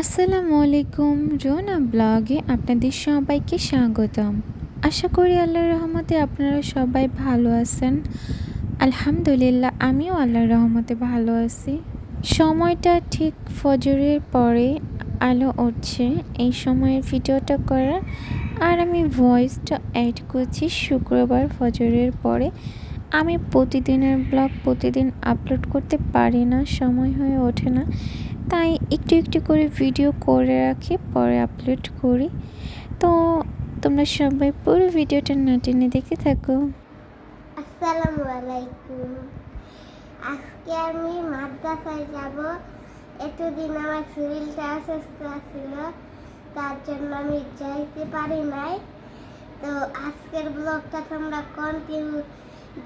আসসালামু আলাইকুম রোনা ব্লগে আপনাদের সবাইকে স্বাগতম। আশা করি আল্লাহর রহমতে আপনারা সবাই ভালো আছেন। আলহামদুলিল্লাহ, আমিও আল্লাহর রহমতে ভালো আছি। সময়টা ঠিক ফজরের পরে আলো উঠছে। এই সময়ে ভিডিওটা করা আর আমি ভয়েসটা অ্যাড করছি শুক্রবার ফজরের পরে। আমি প্রতিদিনের ব্লগ প্রতিদিন আপলোড করতে পারি না, সময় হয়ে ওঠে না। তাই একটু একটু করে ভিডিও করে রাখি, পরে আপলোড করি। তো তোমরা সবাই পুরো ভিডিওটা না টেনে দেখতে থাকো। আসসালামু আলাইকুম। আজকে আমি মাদ্রাসায় যাব। এতদিন আমার শরীরটা অসুস্থ ছিল, তার জন্য আমি যাইতে পারি নাই। তো আজকের ব্লগটা তোমরা কন্টিনিউ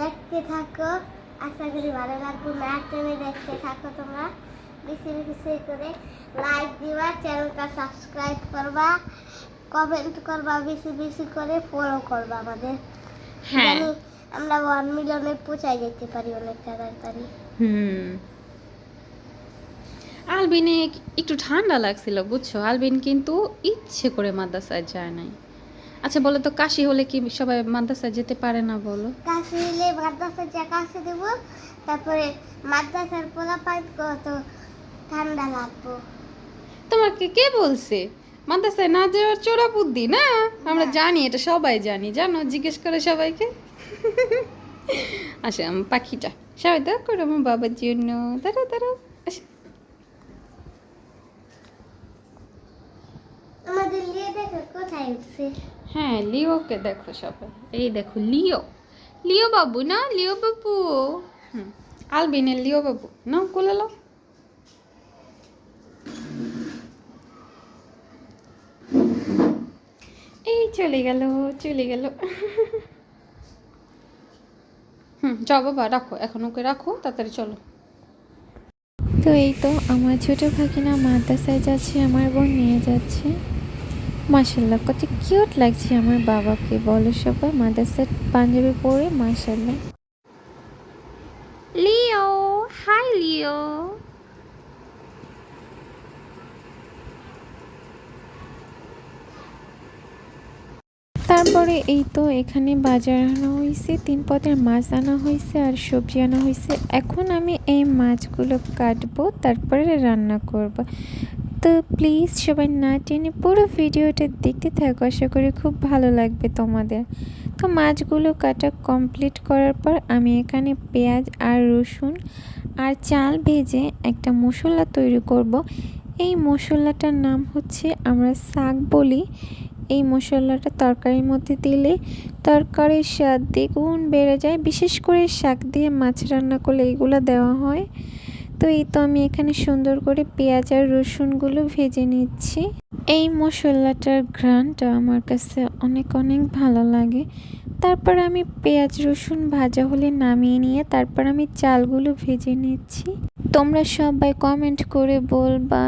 দেখতে থাকো। আশা করি ভালো লাগবে। না টেনে দেখতে থাকো তোমরা। করে লাইক দিবা চ্যানেলটা সাবস্ক্রাইব করবা কমেন্ট করবা বেশি বেশি করে ফলো করবা আমাদের। হ্যাঁ। আমরা ওয়ান মিলিয়নে যেতে পারি অনেক তাড়াতাড়ি হুম। আলবিনে একটু ঠান্ডা লাগছিল বুঝছ? আলবিন কিন্তু ইচ্ছে করে মাদ্রাসায় যায় নাই। আচ্ছা বলো তো কাশি হলে কি সবাই মাদ্রাসায় যেতে পারে না বলো? কাশি হলে মাদ্রাসার যা কাশি দেবো। তারপরে মাদ্রাসার পোলা পাইপ কত ঠান্ডা লাগবো। তোমাকে কে বলছে? মাদ্রাসায় না যাওয়ার চোরা বুদ্ধি না? আমরা জানি এটা সবাই জানি। জানো জিজ্ঞেস করে সবাইকে। আসে আমার পাখিটা। সবাই দাও করো আমার বাবার জন্য। দাঁড়া দাঁড়া আসে। আমাদের লিয়ে দেখো কোথায় উঠছে? হ্যাঁ লিওকে দেখো সবাই। এই দেখো লিও। লিও বাবু না? লিও বাবু। হুম আলবিনের লিও বাবু। না কোলে লো এই চলে গেল চলে গেল। হুম চ বাবা রাখো এখন ওকে রাখো তাড়াতাড়ি চলো। তো এই তো আমার ছোটো ভাগিনা মাদ্রাসায় যাচ্ছে আমার বোন নিয়ে যাচ্ছে। মাসাল্লাহ কত কিউট লাগছে আমার বাবাকে বলো সবাই মাদ্রাসার পাঞ্জাবি পরে মাসাল্লাহ লিও হাই লিও। তারপরে এই তো এখানে বাজার আনা হয়েছে তিন পদের মাছ আনা হয়েছে আর সবজি আনা হয়েছে এখন আমি এই মাছগুলো কাটবো, তারপরে রান্না করব। তো প্লিজ সবাই না টেনে পুরো ভিডিওটা দেখতে থাকো, আশা করি খুব ভালো লাগবে তোমাদের। তো মাছগুলো কাটা কমপ্লিট করার পর আমি এখানে পেঁয়াজ আর রসুন আর চাল ভেজে একটা মশলা তৈরি করব। এই মশলাটার নাম হচ্ছে আমরা শাক বলি। এই মশলাটা তরকারির মধ্যে দিলে তরকারির স্বাদ দ্বিগুণ বেড়ে যায়। বিশেষ করে শাক দিয়ে মাছ রান্না করলে এগুলো দেওয়া হয়। তো এই তো আমি এখানে সুন্দর করে পেঁয়াজ আর রসুনগুলো ভেজে নিচ্ছি। এই মশলাটার ঘ্রাণটা আমার কাছে অনেক অনেক ভালো লাগে। তারপর আমি পেঁয়াজ, রসুন ভাজা হলে নামিয়ে নিয়ে তারপর আমি চালগুলো ভেজে নিচ্ছি। তোমরা সবাই কমেন্ট করে বলবা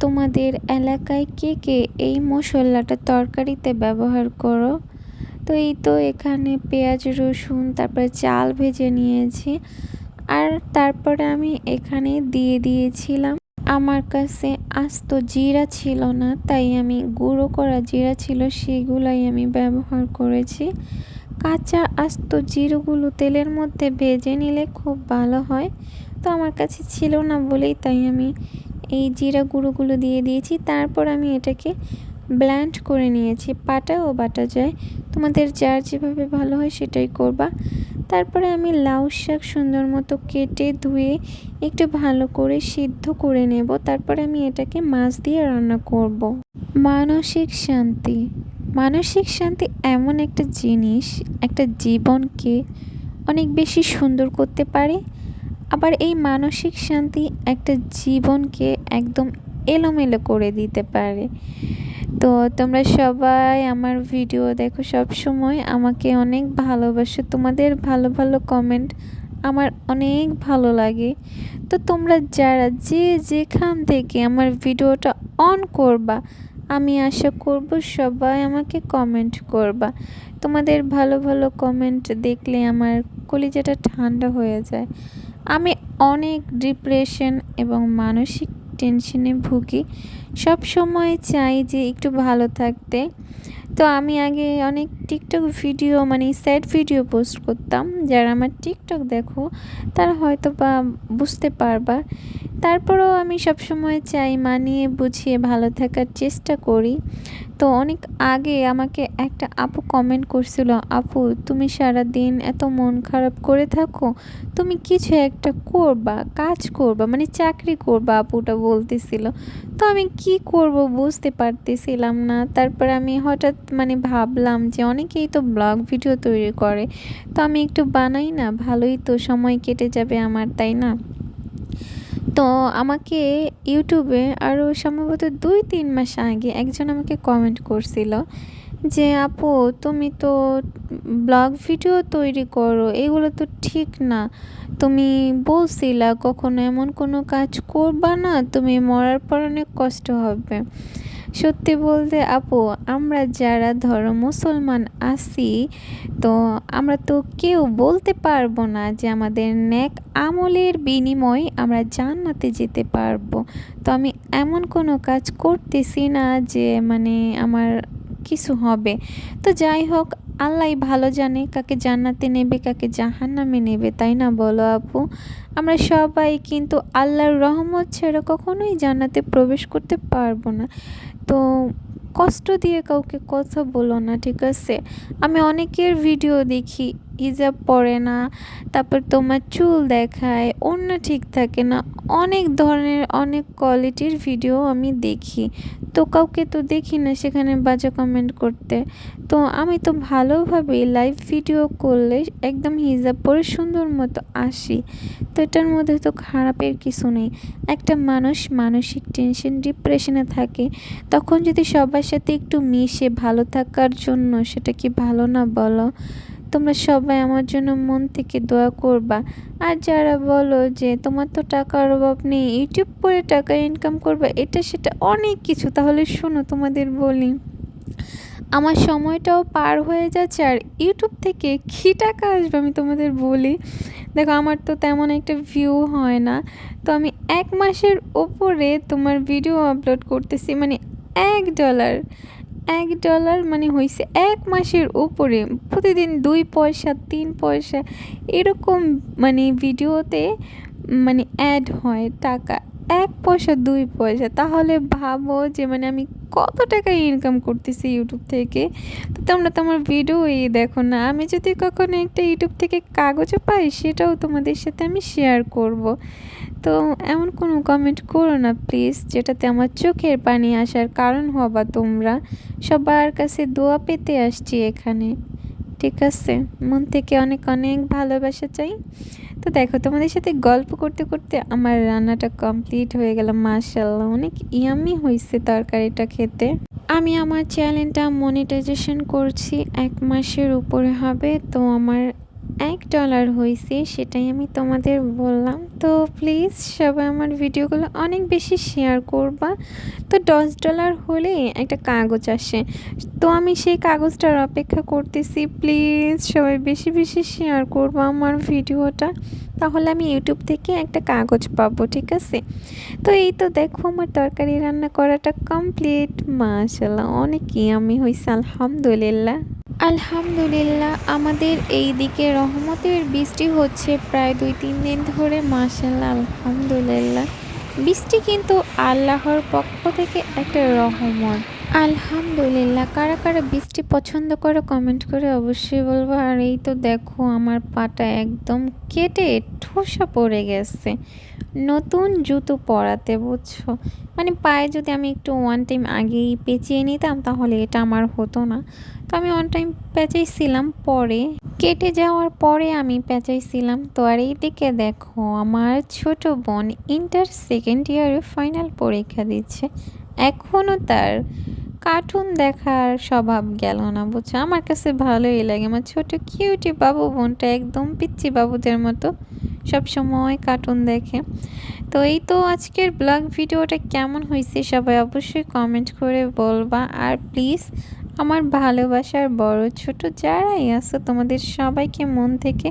তোমাদের এলাকায় কে কে এই মশলাটা তরকারিতে ব্যবহার করো? তো এই তো এখানে পেঁয়াজ, রসুন, তারপরে চাল ভেজে নিয়েছি। আর তারপরে আমি এখানে দিয়ে দিয়েছিলাম, আমার কাছে আস্ত জিরা ছিল না, তাই আমি গুঁড়ো করা জিরা ছিল, সেগুলাই আমি ব্যবহার করেছি। কাঁচা আস্ত জিরোগুলো তেলের মধ্যে ভেজে নিলে খুব ভালো হয়। তো আমার কাছে ছিল না বলেই তাই আমি এই জিরা গুঁড়োগুলো দিয়ে দিয়েছি। তারপর আমি এটাকে ব্ল্যান্ড করে নিয়েছি। পাটাও বাটা যায়। তোমাদের যার যেভাবে ভালো হয় সেটাই করবা। তারপরে আমি লাউ শাক সুন্দর মতো কেটে ধুয়ে একটু ভালো করে সিদ্ধ করে নেব। তারপরে আমি এটাকে মাছ দিয়ে রান্না করব। মানসিক শান্তি। মানসিক শান্তি এমন একটা জিনিস, একটা জীবনকে অনেক বেশি সুন্দর করতে পারে। আবার এই মানসিক শান্তি একটা জীবনকে একদম এলোমেলো করে দিতে পারে। তো তোমরা সবাই আমার ভিডিও দেখো সব সময় আমাকে অনেক ভালোবাসো। তোমাদের ভালো ভালো কমেন্ট আমার অনেক ভালো লাগে। তো তোমরা যারা যে যেখান থেকে আমার ভিডিওটা অন করবা, আমি আশা করব সবাই আমাকে কমেন্ট করবা। তোমাদের ভালো ভালো কমেন্ট দেখলে আমার কলিজাটা ঠান্ডা হয়ে যায়। আমি অনেক ডিপ্রেশন এবং মানসিক টেনশনে ভুগি। সব সময় চাই যে একটু ভালো থাকতে। তো আমি আগে অনেক টিকটক ভিডিও মানে স্যাড ভিডিও পোস্ট করতাম। যারা আমার টিকটক দেখো, তারা হয়তো বা বুঝতে পারবা তারপরেও আমি সব সময় চাই মানিয়ে বুঝিয়ে ভালো থাকার চেষ্টা করি। তো অনেক আগে আমাকে একটা আপু কমেন্ট করছিল, আপু, তুমি সারা দিন এত মন খারাপ করে থাকো, তুমি কিছু একটা করবা, কাজ করবা মানে চাকরি করবা, আপুটা বলতেছিল। তো আমি কি করব বুঝতে পারতেছিলাম না। তারপর আমি হঠাৎ মানে ভাবলাম যে অনেকেই তো ব্লগ ভিডিও তৈরি করে, তো আমি একটু বানাই না, ভালোই তো সময় কেটে যাবে আমার, তাই না? তো আমাকে ইউটিউবে আরও সম্ভবত দুই, তিন মাস আগে একজন আমাকে কমেন্ট করছিল যে, আপু, তুমি তো ব্লগ ভিডিও তৈরি করো, এগুলো তো ঠিক না। তুমি বলছিলা কখনো এমন কোনো কাজ করবা না, তুমি মরার পর অনেক কষ্ট হবে। সত্যি বলতে আপু, আমরা যারা ধরো মুসলমান আছি, তো আমরা তো কেউ বলতে পারব না যে আমাদের ন্যাক আমলের বিনিময় আমরা জান্নাতে যেতে পারব। তো আমি এমন কোনো কাজ করতেছি না যে মানে আমার কিছু হবে। তো যাই হোক আল্লাহ ভালো জানে কাকে জান্নাতে নেবে, কাকে জাহান্নামে নেবে, তাই না বলো আপু? আমরা সবাই কিন্তু আল্লাহর রহমত ছাড়া কখনোই জান্নাতে প্রবেশ করতে পারব না। তো কষ্ট দিয়ে কাউকে কথা বলো না, ঠিক আছে? আমি অনেকের ভিডিও দেখি হিজাব পরে না, তারপর তোমার চুল দেখায়, অন্য ঠিক থাকে না। অনেক ধরনের, অনেক কোয়ালিটির ভিডিও আমি দেখি। তো কাউকে তো দেখি না সেখানে বাজে কমেন্ট করতে। তো আমি তো ভালোভাবে লাইভ ভিডিও করলে একদম হিজাব পরে সুন্দর মতো আসি। তো এটার মধ্যে তো খারাপের কিছু নেই। একটা মানুষ মানসিক টেনশন ডিপ্রেশনে থাকে। তখন যদি সবার সাথে একটু মিশে ভালো থাকার জন্য, সেটা কি ভালো না বলো? তোমরা সবাই আমার জন্য মন থেকে দোয়া করবা। আর যারা বলো যে তোমার তো টাকার অভাব নেই ইউটিউব করে টাকা ইনকাম করবা, এটা সেটা অনেক কিছু। তাহলে শোনো তোমাদের বলি, আমার সময়টাও পার হয়ে যাচ্ছে আর ইউটিউব থেকে কী টাকা আসবে আমি তোমাদের বলি। দেখো আমার তো তেমন একটা ভিউ হয় না, তো আমি এক মাসের ওপরে তোমার ভিডিও আপলোড করতেছি মানে এক ডলার এক ডলার মানে হয়েছে এক মাসের উপরে। প্রতিদিন দুই পয়সা, তিন পয়সা এরকম মানে ভিডিওতে মানে অ্যাড হয় টাকা। এক পয়সা, দুই পয়সা। তাহলে ভাবো যে মানে আমি কত টাকা ইনকাম করতেছি ইউটিউব থেকে? তো তোমরা তো আমার ভিডিও এই দেখো না। আমি যদি কখনো একটা ইউটিউব থেকে কাগজও পাই, সেটাও তোমাদের সাথে আমি শেয়ার করব। তো এমন কোনো কমেন্ট করো না প্লিজ যেটাতে আমার চোখের পানি আসার কারণ হবা তোমরা। সবার কাছে দোয়া পেতে আসছি এখানে। ঠিক আছে? মন থেকে অনেক অনেক ভালোবাসা চাই। তো দেখো, তোমাদের সাথে গল্প করতে করতে আমার রান্নাটা কমপ্লিট হয়ে গেল মাশাল্লাহ অনেক ইয়ামি হয়েছে তরকারিটা খেতে। আমি আমার চ্যানেলটা মনিটাইজেশন করছি, এক মাসের উপরে হবে। তো আমার এক ডলার হয়েছে সেটাই আমি তোমাদের বললাম। তো প্লিজ সবাই আমার ভিডিওগুলো অনেক বেশি শেয়ার করবা। তো দশ ডলার হলে একটা কাগজ আসে। তো আমি সেই কাগজটার অপেক্ষা করতেছি। প্লিজ সবাই বেশি বেশি শেয়ার করব আমার ভিডিওটা তাহলে আমি ইউটিউব থেকে একটা কাগজ পাবো, ঠিক আছে? তো এই তো দেখো আমার তরকারি রান্না করাটা কমপ্লিট মাশাল্লাহ অনেকই আমি হয়েছে আলহামদুলিল্লাহ। আলহামদুলিল্লাহ, আমাদের এই দিকে রহমতের বৃষ্টি হচ্ছে প্রায় দুই তিন দিন ধরে মাসাল্লাহ আলহামদুলিল্লাহ। বৃষ্টি কিন্তু আল্লাহর পক্ষ থেকে একটা রহমত। আলহামদুলিল্লাহ। কারা কারা বৃষ্টি পছন্দ করে কমেন্ট করে অবশ্যই বলব। আর এই তো দেখো, আমার পাটা একদম কেটে ঠোসা পড়ে গেছে। নতুন জুতো পরাতে, বুঝছ? মানে পায়ে যদি আমি একটু ওয়ান টাইম আগেই পেঁচিয়ে নিতাম, তাহলে এটা আমার হতো না। তো আমি ওয়ান টাইম পেঁচাইছিলাম পরে। কেটে যাওয়ার পরে আমি পেঁচাইছিলাম। তো আর এই দিকে দেখো, আমার ছোট বোন ইন্টার সেকেন্ড ইয়ারে ফাইনাল পরীক্ষা দিচ্ছে। এখনও তার কার্টুন দেখার স্বভাব গেল না, বুঝছ? আমার কাছে ভালোই লাগে। আমার ছোট কিউটি বাবু বোনটা একদম পিচ্ছি বাবুদের মতো সব সময় কার্টুন দেখে। তো এই তো আজকের ব্লগ ভিডিওটা কেমন হয়েছে সবাই অবশ্যই কমেন্ট করে বলবা। আর প্লিজ আমার ভালোবাসার বড় ছোট যারাই আছো, তোমাদের সবাইকে মন থেকে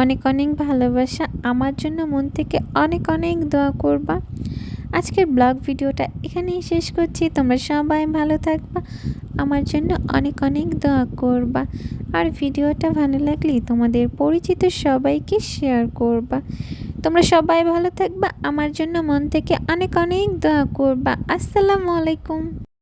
অনেক অনেক ভালোবাসা। আমার জন্য মন থেকে অনেক অনেক দোয়া করবা। আজকের ব্লগ ভিডিওটা এখানেই শেষ করছি। তোমরা সবাই ভালো থাকবা। আমার জন্য অনেক অনেক দোয়া করবা। আর ভিডিওটা ভালো লাগলে তোমাদের পরিচিত সবাইকে শেয়ার করবা। তোমরা সবাই ভালো থাকবা। আমার জন্য মন থেকে অনেক অনেক দোয়া করবা। আসসালামু আলাইকুম।